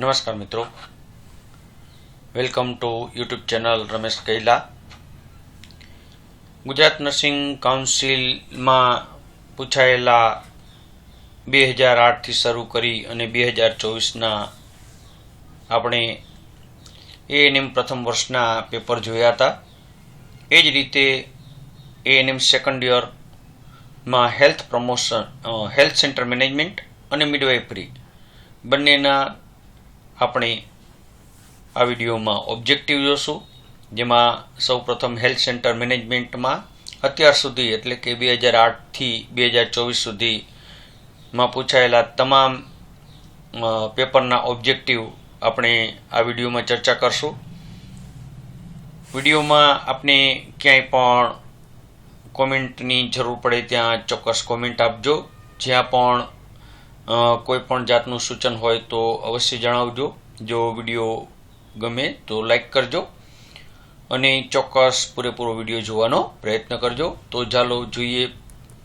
નમસ્કાર મિત્રો. Welcome to YouTube channel Ramesh Kaila. Gujarat nursing કાઉન્સિલમાં પૂછાયેલા બે હજાર આઠથી શરૂ કરી અને બે હજાર ચોવીસના આપણે એએનએમ પ્રથમ વર્ષના પેપર જોયા હતા. એ જ રીતે ANM second યરમાં health promotion health centre management અને મિડવાઇફરી બંનેના આપણે આ વિડીયોમાં ઓબ્જેક્ટિવ જોશું, જેમાં સૌપ્રથમ હેલ્થ સેન્ટર મેનેજમેન્ટમાં અત્યાર સુધી, એટલે કે બે હજાર આઠથી બે હજાર ચોવીસ સુધીમાં પૂછાયેલા તમામ પેપરના ઓબ્જેક્ટિવ આપણે આ વિડીયોમાં ચર્ચા કરશું. વિડીયોમાં આપણે ક્યાંય પણ કોમેન્ટની જરૂર પડે ત્યાં ચોક્કસ કોમેન્ટ આપજો. જ્યાં પણ કોઈ પણ જાતનું સૂચન હોય તો અવશ્ય જણાવજો. જો વીડિયો ગમે તો લાઈક કરજો અને ચોક્કસ પૂરેપૂરો વીડિયો જોવાનો પ્રયત્ન કરજો. તો ચાલો જોઈએ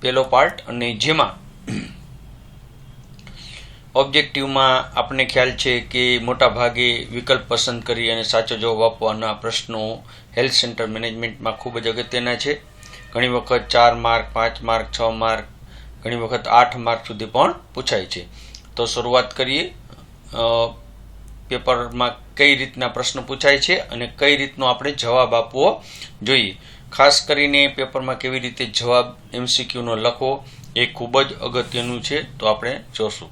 પહેલો પાર્ટ અને જેમાં ઓબ્જેક્ટિવમાં આપણને ખ્યાલ છે કે મોટા ભાગે વિકલ્પ પસંદ કરી અને સાચો જવાબ આપવાના પ્રશ્નો હેલ્થ સેન્ટર મેનેજમેન્ટમાં ખૂબ જ અગત્યના છે. ઘણી વખત ચાર માર્ક પાંચ માર્ક છ માર્ક ઘણી વખત આઠ માર્ક સુધી પણ પૂછાય છે. તો શરૂઆત કરીએ. પેપરમાં કઈ રીતના પ્રશ્ન પૂછાય છે અને કઈ રીતનો આપણે જવાબ આપવો જોઈએ. ખાસ કરીને પેપરમાં કેવી રીતે જવાબ એમસીક્યુનો લખવો એ ખૂબ જ અગત્યનું છે, તો આપણે જોશું.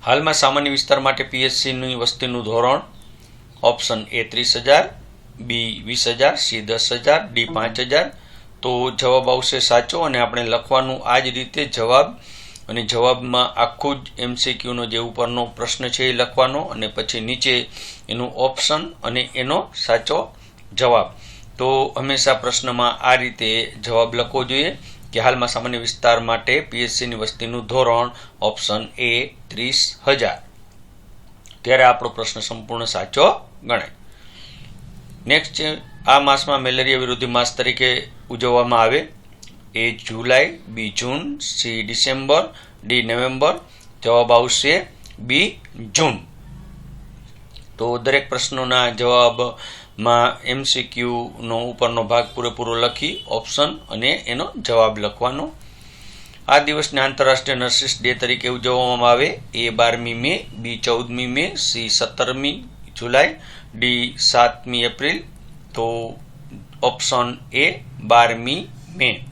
હાલમાં સામાન્ય વિસ્તાર માટે પીએચસીની વસ્તીનું ધોરણ ઓપ્શન એ ત્રીસ હજાર, બી વીસ હજાર, સી દસ હજાર, ડી પાંચ હજાર. તો જવાબ આવશે સાચો અને આપણે લખવાનું આ જ રીતે જવાબ અને જવાબમાં આખું જ એમસીક્યુનો જે ઉપરનો પ્રશ્ન છે એ લખવાનો અને પછી નીચે એનું ઓપ્શન અને એનો સાચો જવાબ. તો હંમેશા પ્રશ્નમાં આ રીતે જવાબ લખવો જોઈએ કે હાલમાં સામાન્ય વિસ્તાર માટે પીએચસીની વસ્તીનું ધોરણ ઓપ્શન એ ત્રીસ હજાર. ત્યારે આપણો પ્રશ્ન સંપૂર્ણ સાચો ગણાય. નેક્સ્ટ આ માસમાં મેલેરિયા વિરોધી માસ તરીકે ઉજવવામાં આવે. A July, B June, C December, D November, જવાબ આવશે બી જૂન. તો દરેક પ્રશ્નોના જવાબમાં એમસીક્યુનો ઉપરનો ભાગ પૂરેપૂરો લખી, ઓપ્શન અને એનો જવાબ લખવાનો. આ દિવસને આંતરરાષ્ટ્રીય નર્સિસ ડે તરીકે ઉજવવામાં આવે. એ બારમી મે, બી ચૌદમી મે, સી સત્તરમી જુલાઈ, ડી સાતમી એપ્રિલ. તો ઓપ્શન એ બારમી મે.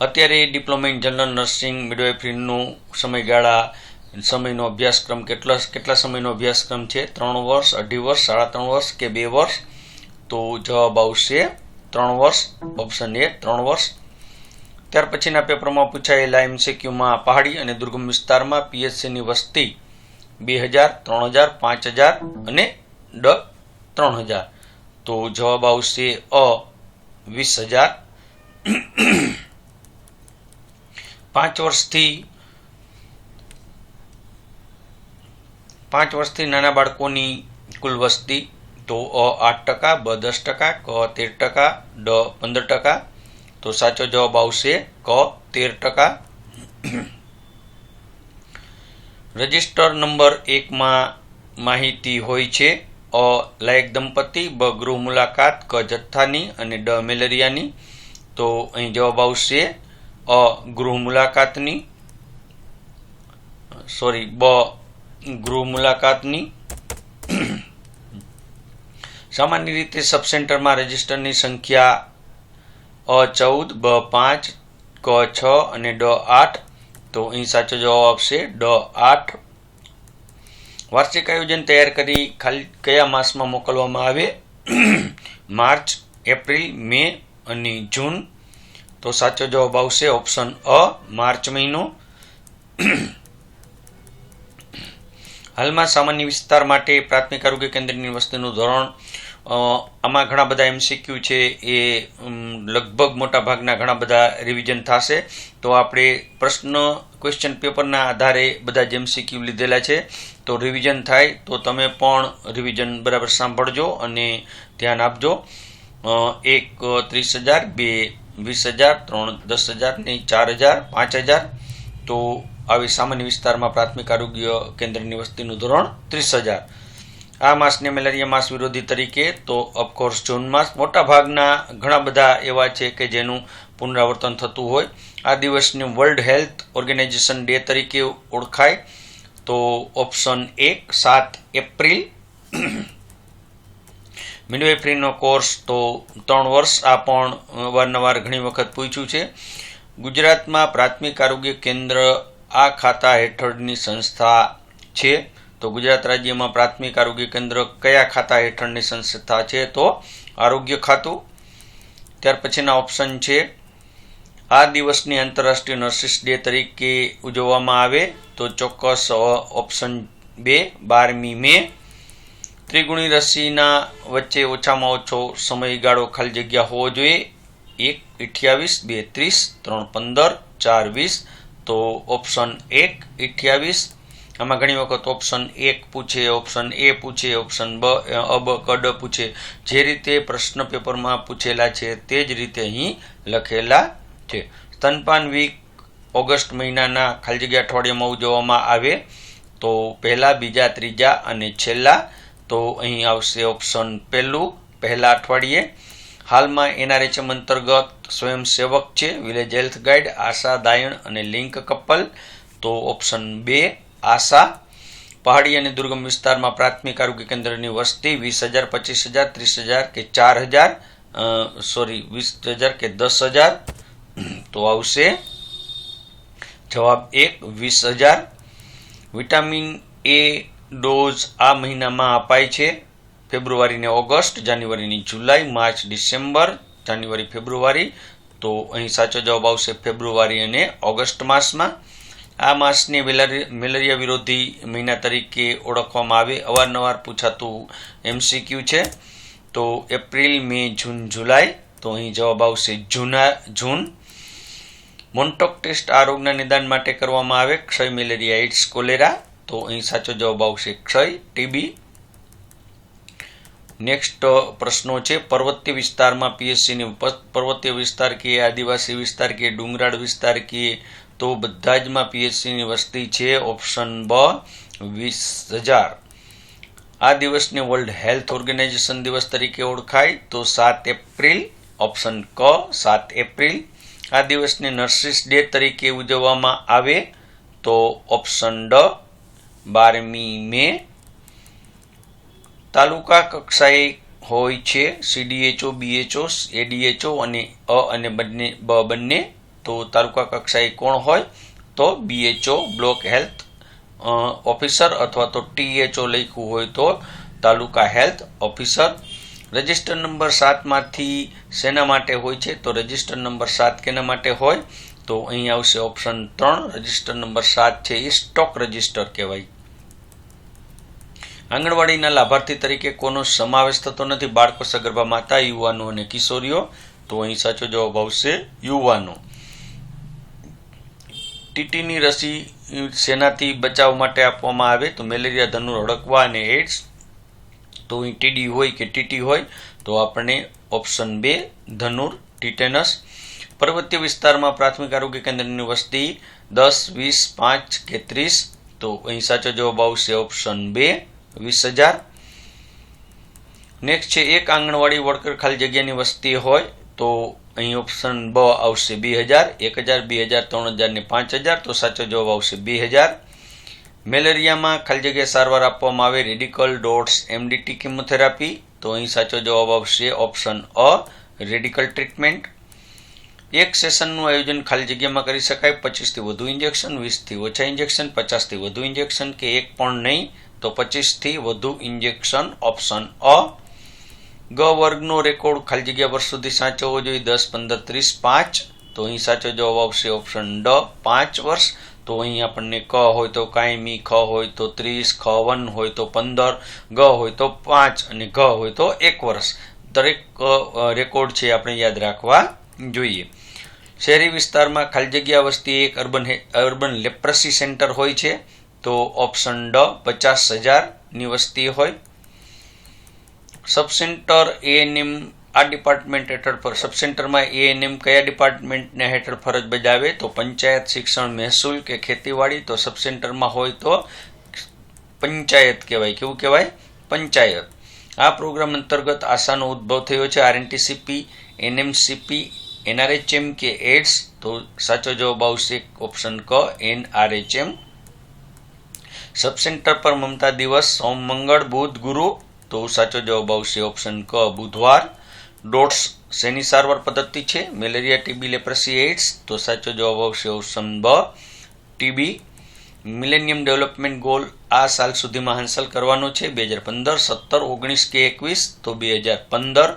અત્યારે ડિપ્લોમા ઇન જનરલ નર્સિંગ મિડવાઇફરીનું સમયગાળા, સમયનો અભ્યાસક્રમ કેટલા કેટલા સમયનો અભ્યાસક્રમ છે? ત્રણ વર્ષ, અઢી વર્ષ, સાડા ત્રણ વર્ષ કે બે વર્ષ? તો જવાબ આવશે ત્રણ વર્ષ ઓપ્શન એ ત્રણ વર્ષ. ત્યાર પછીના પેપરમાં પૂછાયેલા એમસીક્યુમાં પહાડી અને દુર્ગમ વિસ્તારમાં પીએચસીની વસ્તી બે હજાર, ત્રણ હજાર, પાંચ હજાર અને ડ, ત્રણ હજાર. તો જવાબ આવશે અ, વીસ હજાર. પાંચ વર્ષથી પાંચ વર્ષથી નાના બાળકોની કુલ વસ્તી તો અ આઠ ટકા, બ દસ ટકા, ક તેર ટકા, ડ પંદર ટકા. તો સાચો જવાબ આવશે ક તેર ટકા. રજિસ્ટર નંબર એકમાં માહિતી હોય છે, અ લાયક દંપતી, બ ગૃહ મુલાકાત, ક જથ્થાની અને ડ મેલેરિયાની. તો અહીં જવાબ આવશે અ ગૃહ મુલાકાતની, સોરી, બ ગૃહ મુલાકાતની, સામાન્ય રીતે સબ સેન્ટરમાં રજિસ્ટરની સંખ્યા અ ચૌદ, બ પાંચ, ક છ અને ડ આઠ. તો અહીં સાચો જવાબ આવશે ડ આઠ. વાર્ષિક આયોજન તૈયાર કરી ખાલી કયા માસમાં મોકલવામાં આવે? માર્ચ, એપ્રિલ, મે અને જૂન. તો સાચો જવાબ આવશે ઓપ્શન અ, માર્ચ મહિનો. હાલમાં સામાન્ય વિસ્તાર માટે પ્રાથમિક આરોગ્ય કેન્દ્રની વસ્તીનું ધોરણ આમાં ઘણા બધા એમસીક્યુ છે, એ લગભગ મોટા ભાગના ઘણા બધા રિવિઝન થશે. તો આપણે પ્રશ્ન ક્વેશ્ચન પેપરના આધારે બધા જ એમસીક્યુ લીધેલા છે. તો રિવિઝન થાય તો તમે પણ રિવિઝન બરાબર સાંભળજો અને ધ્યાન આપજો. એક ત્રીસ હજાર, બે વીસ હજાર, ત્રણ, દસ હજાર ને ચાર હજાર, પાંચ હજાર. તો આવી સામાન્ય વિસ્તારમાં પ્રાથમિક આરોગ્ય કેન્દ્રની વસ્તીનું ધોરણ ત્રીસ હજાર. આ માસને મેલેરિયા માસ વિરોધી તરીકે તો ઓફકોર્સ જૂન માસ. મોટા ભાગના ઘણા બધા એવા છે કે જેનું પુનરાવર્તન થતું હોય. આ દિવસને વર્લ્ડ હેલ્થ ઓર્ગેનાઇઝેશન ડે તરીકે ઓળખાય. તો ઓપ્શન એક, સાત એપ્રિલ. મિડવેફરીનો કોર્સ તો ત્રણ વર્ષ આ પણ અવારનવાર ઘણી વખત પૂછ્યું છે. ગુજરાતમાં પ્રાથમિક આરોગ્ય કેન્દ્ર આ ખાતા હેઠળની સંસ્થા છે. તો ગુજરાત રાજ્યમાં પ્રાથમિક આરોગ્ય કેન્દ્ર કયા ખાતા હેઠળની સંસ્થા છે તો આરોગ્ય ખાતું. ત્યાર પછીના ઓપ્શન છે. આ દિવસની આંતરરાષ્ટ્રીય નર્સિસ ડે તરીકે ઉજવવામાં આવે તો ચોક્કસ ઓપ્શન બે, બારમી મે ત્રિગુણી રસીના વચ્ચે ઓછામાં ઓછો સમયગાળો ખાલી જગ્યા હોવો જોઈએ. એક, અઠ્યાવીસ, બે, ત્રીસ, ત્રણ, પંદર, ચાર, વીસ, તો ઓપ્શન એક, અઠ્યાવીસ. આમાં ઘણી વખત ઓપ્શન એક પૂછે, ઓપ્શન એ પૂછે, ઓપ્શન બ અબ કડ પૂછે. જે રીતે પ્રશ્ન પેપરમાં પૂછેલા છે તે જ રીતે અહીં લખેલા છે. સ્તનપાન વીક ઓગસ્ટ મહિનાના ખાલી જગ્યા અઠવાડિયામાં ઉજવવામાં આવે. તો પહેલાં, બીજા, ત્રીજા અને છેલ્લા તો અહીં આવશે ઓપ્શન પહેલું, પહેલા અઠવાડિયે. હાલમાં એનઆરએચએમ અંતર્ગત સ્વયંસેવક છે વિલેજ હેલ્થ ગાઈડ આશા દાયણ અને લિંક કપલ તો ઓપ્શન બે, આશા. પહાડી અને દુર્ગમ વિસ્તારમાં પ્રાથમિક આરોગ્ય કેન્દ્રની વસ્તી વીસ હજાર, પચીસ હજાર, ત્રીસ હજાર કે ચાર હજાર સોરી વીસ હજાર કે દસ હજાર. તો આવશે. જવાબ એક, વીસ હજાર. વિટામિન એ ડોઝ આ મહિનામાં અપાય છે. ફેબ્રુઆરી ને ઓગસ્ટ, જાન્યુઆરીની જુલાઈ, માર્ચ, ડિસેમ્બર, જાન્યુઆરી, ફેબ્રુઆરી. તો અહીં સાચો જવાબ આવશે ફેબ્રુઆરી અને ઓગસ્ટ માસમાં. આ માસને મેલેરિયા વિરોધી મહિના તરીકે ઓળખવામાં આવે. અવારનવાર પૂછાતું એમસીક્યુ છે. તો એપ્રિલ, મે, જૂન, જુલાઈ. તો અહીં જવાબ આવશે જૂના, જૂન. મોન્ટોક ટેસ્ટ આ રોગના નિદાન માટે કરવામાં આવે. ક્ષય મેલેરિયા, એઇડ્સ, કોલેરા. તો અહીં સાચો જવાબ આવશે ક્ષય, ટીબી. નેક્સ્ટ પ્રશ્નો છે. પર્વતીય વિસ્તારમાં પીએસસીની પર્વતીય વિસ્તાર કે આદિવાસી વિસ્તાર કે ડુંગરાળ વિસ્તાર કે, તો બધા જમાં પીએચસીની વસ્તી છે ઓપ્શન બ, વીસ હજાર. આ દિવસને વર્લ્ડ હેલ્થ ઓર્ગેનાઇઝેશન દિવસ તરીકે ઓળખાય. તો સાત એપ્રિલ, ઓપ્શન ક, સાત એપ્રિલ. આ દિવસને નર્સિસ ડે તરીકે ઉજવવામાં આવે. તો ઓપ્શન ડ બારમી મે તાલુકા કક્ષાએ હોય છે સીડીએચઓ બીએચઓ એડીએચઓ અને અ અને બંને, બ બંને. તો તાલુકા કક્ષાએ કોણ હોય? તો બીએચઓ બ્લોક હેલ્થ ઓફિસર અથવા તો ટીએચઓ લખ્યું હોય તો taluka health officer. Register number સાતમાંથી શેના માટે હોય છે? તો રજિસ્ટર નંબર સાત કેના માટે હોય? તો અહીં આવશે ઓપ્શન ત્રણ. રજિસ્ટર નંબર સાત છે એ સ્ટોક રજિસ્ટર કહેવાય. આંગણવાડીના લાભાર્થી તરીકે કોનો સમાવેશ થતો નથી? બાળકો સગર્ભા માતા, યુવાનો અને કિશોરીઓ. તો અહીં સાચો જવાબ આવશે યુવાનો. ટીટીની રસી શેનાથી બચાવ માટે આપવામાં આવે તો મેલેરિયા, ધનુર, હડકવા અને એડ્સ તો અહીં ટીડી હોય કે ટીટી હોય તો આપણને ઓપ્શન બે, ધનુર, ટીટેનસ. પર્વતીય વિસ્તારમાં પ્રાથમિક આરોગ્ય કેન્દ્રની વસ્તી દસ, વીસ, પાંચ કે ત્રીસ. તો અહીં સાચો જવાબ આવશે ઓપ્શન બે વીસ હજાર. નેક્સ્ટ છે, એક આંગણવાડી વર્કર ખાલી જગ્યાની વસ્તી હોય તો અહીં ઓપ્શન બ આવશે બે હજાર, એક હજાર, બે હજાર, ત્રણ હજાર ને પાંચ હજાર, તો સાચો જવાબ આવશે બે હજાર. મેલેરિયામાં ખાલી જગ્યાએ સારવાર આપવામાં આવે રેડિકલ ડોટ્સ એમડીટી કિમોથેરાપી તો અહીં સાચો જવાબ આવશે ઓપ્શન અ રેડિકલ ટ્રીટમેન્ટ એક સેશનનું આયોજન ખાલી જગ્યામાં કરી શકાય, પચીસથી વધુ ઇન્જેક્શન વીસથી ઓછા ઇન્જેક્શન પચાસથી વધુ ઇન્જેક્શન કે એક પણ નહીં. તો પચીસથી વધુ ઇન્જેક્શન ઓપ્શન અ, ગ વર્ગનો રેકોર્ડ ખાલી જગ્યા વર્ષ સુધી સાચવવો જોઈએ. દસ, પંદર, ત્રીસ, પાંચ. તો અહીં સાચો જવાબ આવશે ઓપ્શન ડ, પાંચ વર્ષ. તો અહીં આપણને ક હોય તો કાયમી, ખ હોય તો ત્રીસ, ખ વન હોય તો પંદર, ગ હોય તો પાંચ અને ઘ હોય તો એક વર્ષ. દરેક રેકોર્ડ છે આપણે યાદ રાખવા જોઈએ. શહેરી વિસ્તારમાં ખાલી જગ્યા વસ્તી એક અર્બન અર્બન લેપ્રસી સેન્ટર હોય છે. તો ઓપ્શન ડ પચાસ હજારની વસ્તી હોય. સબસેન્ટર એએનએમ આ ડિપાર્ટમેન્ટ હેઠળ ફર સબ સેન્ટરમાં એ એન એમ કયા ડિપાર્ટમેન્ટને હેઠળ ફરજ બજાવે? તો પંચાયત શિક્ષણ મહેસૂલ કે ખેતીવાડી? તો સબસેન્ટરમાં હોય તો પંચાયત કહેવાય. કેવું કહેવાય? પંચાયત. આ પ્રોગ્રામ અંતર્ગત આશાનો ઉદ્ભવ થયો છે. આરએનટીસીપી એનએમસીપી એનઆરએચએમ કે એડ્સ તો સાચો જવાબ આવશે ઓપ્શન ક એનઆરએચએમ સબ સેન્ટર પર મમતા દિવસ, સોમ મંગળ, બુધ, ગુરુ. તો સાચો જવાબ આવશે ઓપ્શન ક, બુધવાર. ડોટ્સ શેની સારવાર પદ્ધતિ છે? Malaria, TB, leprosy, AIDS. તો સાચો જવાબ આવશે ઓપ્શન બ, ટીબી. મિલેનિયમ ડેવલપમેન્ટ ગોલ આ સાલ સુધીમાં હાંસલ કરવાનો છે. બે હજાર પંદર, સત્તર, ઓગણીસ કે એકવીસ. તો બે હજાર પંદર.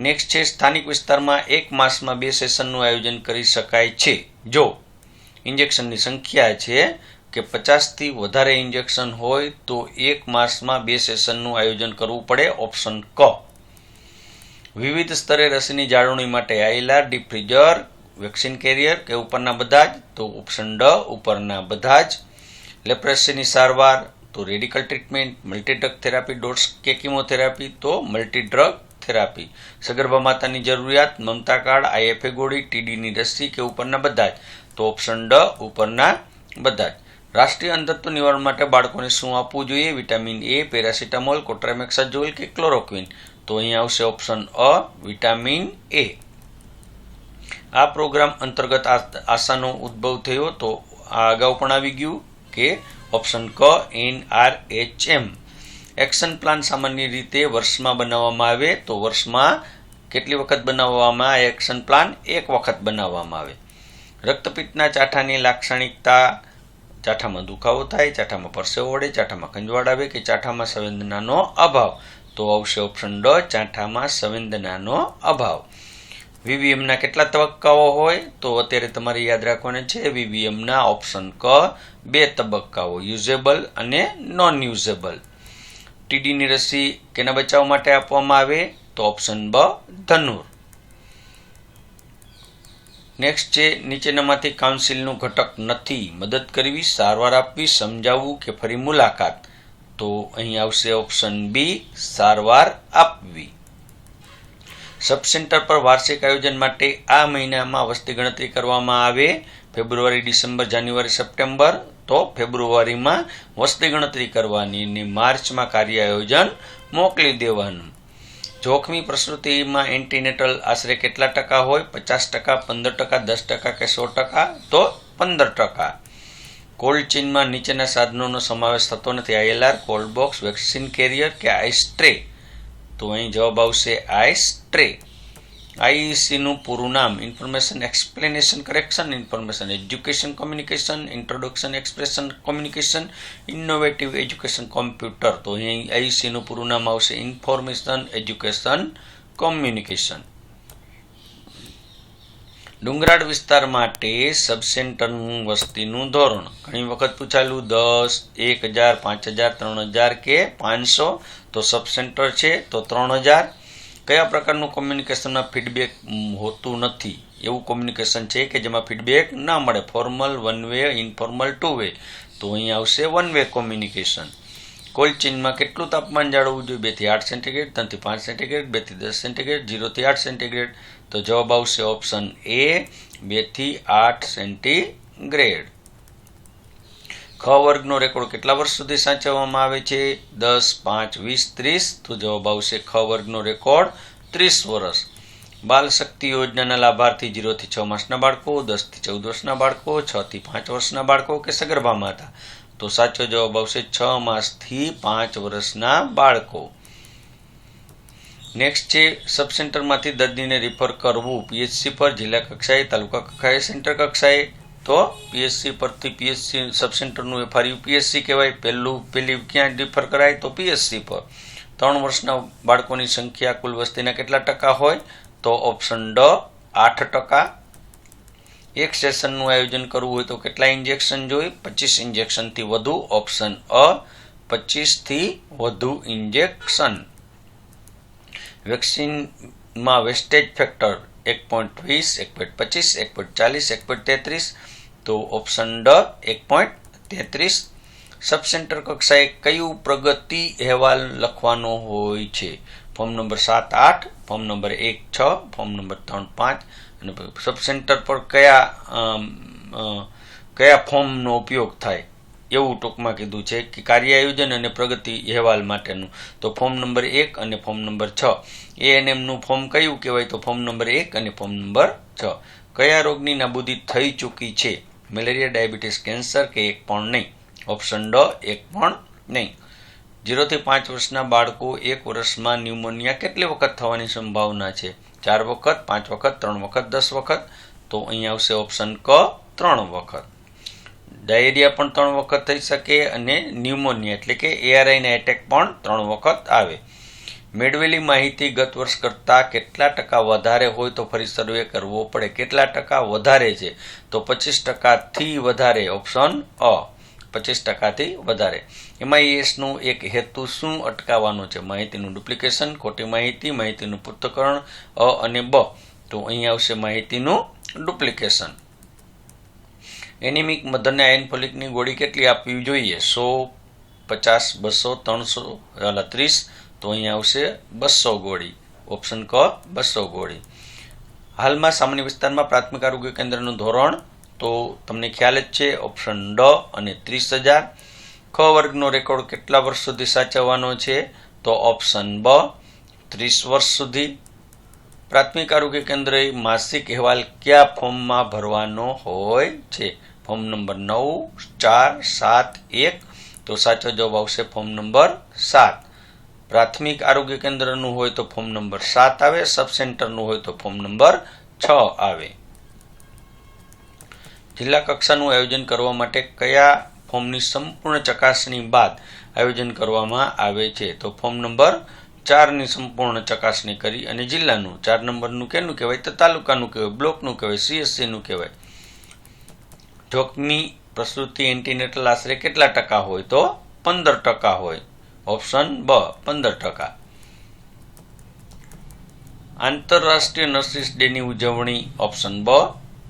નેક્સ્ટ છે, સ્થાનિક વિસ્તારમાં એક માસમાં બે સેશનનું આયોજન કરી શકાય છે. જો ઇન્જેક્શનની સંખ્યા છે કે પચાસથી વધારે ઇન્જેક્શન હોય તો એક માસમાં બે સેશનનું આયોજન કરવું પડે. ઓપ્શન ક. વિવિધ સ્તરે રસીની જાળવણી માટે આઈએલઆર ડીપ વેક્સિન કેરિયર કે ઉપરના બધા જ, તો ઓપ્શન ડ, ઉપરના બધા જ. લેપ્રેસીની સારવાર, તો radical treatment, multidrug therapy DOTS કે કિમોથેરાપી, તો મલ્ટીડ્રગ થેરાપી. સગર્ભા માતાની જરૂરિયાત, મમતા કાર્ડ, આઈએફએ ગોળી, ટીડીની રસી કે ઉપરના બધા જ. તો ઓપ્શન ડ, ઉપરના બધા જ. રાષ્ટ્રીય અંધત્વ નિવારણ માટે બાળકોને શું આપવું જોઈએ? વિટામિન એ પેરાસિટામોલ કોટ્રામેક્સાઝોલ કે ક્લોરોક્વિન? તો અહીં આવશે ઓપ્શન અ, વિટામિન એ આ પ્રોગ્રામ અંતર્ગત આશાનો ઉદ્ભવ થયો તો આ અગાઉ પણ આવી ગયું કે ઓપ્શન ક N R H M action plan સામાન્ય રીતે વર્ષમાં બનાવવામાં આવે તો વર્ષમાં કેટલી વખત બનાવવામાં આવે? એક્શન પ્લાન એક વખત બનાવવામાં આવે. રક્તપિત્તના ચાઠાની લાક્ષણિકતા ચાઠામાં દુખાવો થાય, ચાઠામાં પરસેવો વળે, ચાઠામાં ખંજવાળ આવે કે ચાઠામાં સંવેદનાનો અભાવ? તો આવશે ઓપ્શન ડ, ચાઠામાં સંવેદનાનો અભાવ. વીવીએમના કેટલા તબક્કાઓ હોય? તો અત્યારે તમારે યાદ રાખવાના છે વીવીએમના ઓપ્શન ક બે તબક્કાઓ યુઝેબલ અને નોન યુઝેબલ ટીડીની રસી કેના બચાવ માટે આપવામાં આવે? તો ઓપ્શન બ, ધનુર. નેક્સ્ટ છે, નીચેનામાંથી કાઉન્સિલનું ઘટક નથી. મદદ કરવી, સારવાર આપવી, સમજાવવું કે ફરી મુલાકાત? તો અહીં આવશે ઓપ્શન બી, સારવાર આપવી. સબ સેન્ટર પર વાર્ષિક આયોજન માટે આ મહિનામાં વસ્તી ગણતરી કરવામાં આવે. February, December, January, September. તો ફેબ્રુઆરીમાં વસ્તી ગણતરી કરવાની અને માર્ચમાં કાર્ય આયોજન મોકલી દેવાનું. જોખમી પ્રસૂતિમાં એન્ટીનેટલ આશરે કેટલા ટકા હોય? પચાસ ટકા, પંદર ટકા, દસ ટકા કે સો ટકા? તો પંદર ટકા. કોલ્ડ ચેઇનમાં નીચેના સાધનોનો સમાવેશ થતો નથી. ILR, cold box, vaccine carrier કે આઈસ ટ્રે તો અહીં જવાબ આવશે આઈસ ટ્રે આઈઈસીનું પૂરું નામ information explanation correction information education communication introduction expression communication innovative education computer તો અહીં આઈઈસીનું પૂરું નામ આવશે ઇન્ફોર્મેશન એજ્યુકેશન કોમ્યુનિકેશન ડુંગરાળ વિસ્તાર માટે સબસેન્ટરનું વસ્તીનું ધોરણ. ઘણી વખત પૂછાયેલું, દસ, એક હજાર, પાંચ હજાર, ત્રણ હજાર કે પાંચસો. તો સબસેન્ટર છે, તો ત્રણ હજાર કયા પ્રકારનું કોમ્યુનિકેશનમાં ફીડબેક હોતું નથી? એવું કોમ્યુનિકેશન છે કે જેમાં ફીડબેક ના મળે? Formal one way informal two way તો અહીં આવશે વન વે કોમ્યુનિકેશન કોલ્ડ ચેનમાં કેટલું તાપમાન જાળવવું જોઈએ? બેથી આઠ સેન્ટીગ્રેડ ત્રણથી પાંચ સેન્ટીગ્રેડ બેથી દસ સેન્ટીગ્રેડ જીરોથી આઠ સેન્ટીગ્રેડ તો જવાબ આવશે ઓપ્શન એ બેથી આઠ સેન્ટીગ્રેડ ખ વર્ગનો રેકોર્ડ કેટલા વર્ષ સુધી સાચવવામાં આવે છે? દસ, પાંચ, વીસ, ત્રીસ? તો જવાબ આવશે ખ વર્ગનો રેકોર્ડ ત્રીસ વર્ષ. બાલ શક્તિ યોજનાના લાભાર્થી જીરોથી છ માસના બાળકો, દસથી ચૌદ વર્ષના બાળકો, છથી પાંચ વર્ષના બાળકો કે સગર્ભા માતા? તો સાચો જવાબ આવશે છ માસથી પાંચ વર્ષના બાળકો. નેક્સ્ટ છે સબ સેન્ટરમાંથી દર્દીને રિફર કરવું. પીએચસી પર જિલ્લા કક્ષાએ, તાલુકા કક્ષાએ સેન્ટર કક્ષાએ તો પીએસસી પરથી પીએસસી સબ સેન્ટરનું યુપીએસસી કહેવાય. પહેલું, પહેલી ક્યાં ડિફર કરાય તો પીએસસી પર. ત્રણ વર્ષના બાળકોની સંખ્યા કુલ વસ્તીના કેટલા ટકા હોય? તો ઓપ્શન ડ, આઠ ટકા. એક સેશનનું આયોજન કરવું હોય તો કેટલા ઇન્જેક્શન જોઈએ પચીસ ઇન્જેક્શનથી વધુ. ઓપ્શન અ, પચીસથી વધુ ઇન્જેક્શન વેક્સિનમાં વેસ્ટેજ ફેક્ટર એક પોઈન્ટ વીસ, એક પોઈન્ટ પચીસ, એક પોઈન્ટ ચાલીસ, એક પોઈન્ટ તેત્રીસ. તો ઓપ્શન ડ એક પોઈન્ટ તેત્રીસ. સબ સેન્ટર કક્ષાએ કયું પ્રગતિ અહેવાલ લખવાનો હોય છે? ફોર્મ નંબર સાત આઠ ફોર્મ નંબર એક છ ફોર્મ નંબર ત્રણ પાંચ અને સબ સેન્ટર પર કયા કયા ફોર્મનો ઉપયોગ થાય? એવું ટૂંકમાં કીધું છે કે કાર્ય આયોજન અને પ્રગતિ અહેવાલ માટેનું. તો ફોર્મ નંબર એક અને ફોર્મ નંબર છ. એએનએમનું ફોર્મ કયું કહેવાય? તો ફોર્મ નંબર એક અને ફોર્મ નંબર છ. કયા રોગની નાબૂદી થઈ ચૂકી છે? મેલેરિયા, ડાયાબિટીસ, કેન્સર કે એક પણ નહીં. ઓપ્શન ડ, એક પણ નહીં. જીરોથી પાંચ વર્ષના બાળકો એક વર્ષમાં ન્યુમોનિયા કેટલી વખત થવાની સંભાવના છે? ચાર વખત, પાંચ વખત, ત્રણ વખત, દસ વખત? તો અહીં આવશે ઓપ્શન ક, ત્રણ વખત. ડાયેરિયા પણ ત્રણ વખત થઈ શકે અને ન્યુમોનિયા એટલે કે એઆરઆઈના એટેક પણ ત્રણ વખત આવે. મેળવેલી માહિતી ગત વર્ષ કરતાં કેટલા ટકા વધારે હોય તો ફરી સર્વે કરવો પડે. કેટલા ટકા વધારે છે તો પચીસ ટકાથી વધારે. ઓપ્શન અ, પચીસ ટકાથી વધારે. એમઆઈએસનો એક હેતુ શું અટકાવવાનો છે? માહિતીનું ડુપ્લિકેશન, ખોટી માહિતી, માહિતીનું પૃથ્થકરણ, અ અને બ. તો અહીં આવશે માહિતીનું ડુપ્લિકેશન. એનિમિક મધરને આયન ફોલિકની ગોળી કેટલી આપવી જોઈએ? સો પચાસ, બસો, ત્રણસો ત્રીસ તો અહીંયા આવશે બસો ગોળી. ઓપ્શન ક, બસો ગોળી. હાલમાં સામાન્ય વિસ્તારમાં પ્રાથમિક આરોગ્ય કેન્દ્રનું ધોરણ, તો તમને ખ્યાલ જ છે ઓપ્શન ડ અને ત્રીસ હજાર. ખ વર્ગનો રેકોર્ડ કેટલા વર્ષ સુધી સાચવવાનો છે? તો ઓપ્શન બ, ત્રીસ વર્ષ સુધી. પ્રાથમિક આરોગ્ય કેન્દ્રએ માસિક અહેવાલ કયા ફોર્મમાં ભરવાનો હોય છે? ફોર્મ નંબર નવ, ચાર, સાત, એક. તો સાચો જવાબ આવશે ફોર્મ નંબર સાત. પ્રાથમિક આરોગ્ય કેન્દ્રનું હોય તો ફોર્મ નંબર સાત આવે, સબ સેન્ટરનું હોય તો ફોર્મ નંબર છ આવે. જિલ્લા કક્ષાનું આયોજન કરવા માટે કયા ફોર્મની સંપૂર્ણ ચકાસણી બાદ આયોજન કરવામાં આવે છે? તો ફોર્મ નંબર ચારની સંપૂર્ણ ચકાસણી કરી અને જિલ્લાનું, ચાર નંબરનું કેનું કહેવાય? તો તાલુકાનું કહેવાય, બ્લોકનું કહેવાય, સીએસસીનું કહેવાય. જોખમી પ્રસૂતિ એન્ટીનેટલ આશરે કેટલા ટકા હોય? તો પંદર ટકા હોય. ઓપ્શન બ, પંદર ટકા. આંતરરાષ્ટ્રીય નર્સિસ ડેની ઉજવણી, ઓપ્શન બ,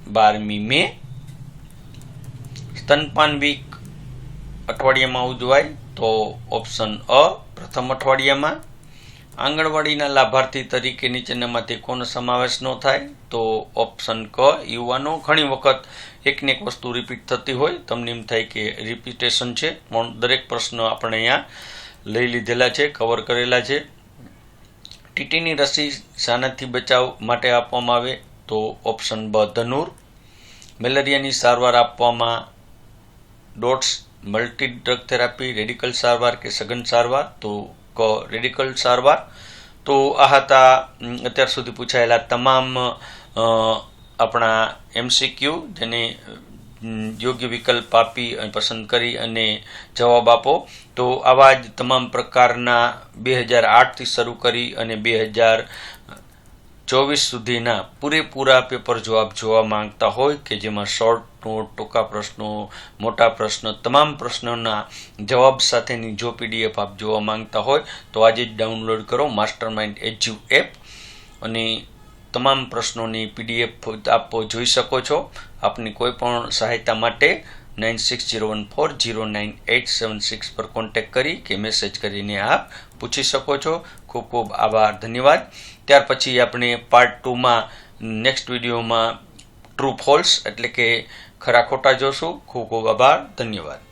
બારમી મે. સ્તનપાન વીક, અઠવાડિયામાં ઉજવાય, તો ઓપ્શન અ, પ્રથમ અઠવાડિયામાં. આંગણવાડીના લાભાર્થી તરીકે નીચેનામાંથી કોનો સમાવેશ ન થાય, તો ઓપ્શન ક, યુવાનો. ઘણી વખત એકને એક વસ્તુ રિપીટ થતી હોય, તમને એમ થાય કે રિપીટેશન છે. પણ દરેક પ્રશ્ન આપણે અહીંયા લઈ લીધેલા છે કવર કરેલા છે. ટીટીની રસી શાનાથી બચાવ માટે આપવામાં આવે તો ઓપ્શન બ, ધનુર. મેલેરિયાની સારવાર આપવામાં DOTS multi drug therapy, radical સારવાર કે સઘન સારવાર? તો ક, રેડિકલ સારવાર. તો આ હતા અત્યાર સુધી પૂછાયેલા તમામ આપણા એમસીક્યુ જેને યોગ્ય વિકલ્પ આપી અને પસંદ કરી અને જવાબ આપો. તો આવા જ તમામ પ્રકારના બે હજાર આઠથી શરૂ કરી અને બે હજાર ચોવીસ સુધીના પૂરેપૂરા પેપર જવાબ જોવા માંગતા હોય કે જેમાં શોર્ટ નોટ ટૂંકા પ્રશ્નો, મોટા પ્રશ્ન, તમામ પ્રશ્નોના જવાબ સાથેની જો પીડીએફ આપ જોવા માંગતા હોય તો આજે જ ડાઉનલોડ કરો માસ્ટર માઇન્ડ એજ્યુ એપ અને તમામ પ્રશ્નોની પીડીએફ આપ, જોઈ શકો છો. આપની કોઈ પણ સહાયતા માટે nine six zero one four zero nine eight seven six પર કોન્ટેક્ટ કરી કે મેસેજ કરીને આપ પૂછી શકો છો. ખૂબ ખૂબ આભાર, ધન્યવાદ. ત્યાર પછી આપણે પાર્ટ ટુમાં નેક્સ્ટ વિડીયોમાં ટ્રુ ફોલ્સ એટલે કે ખરા ખોટા જોશું. ખૂબ ખૂબ આભાર, ધન્યવાદ.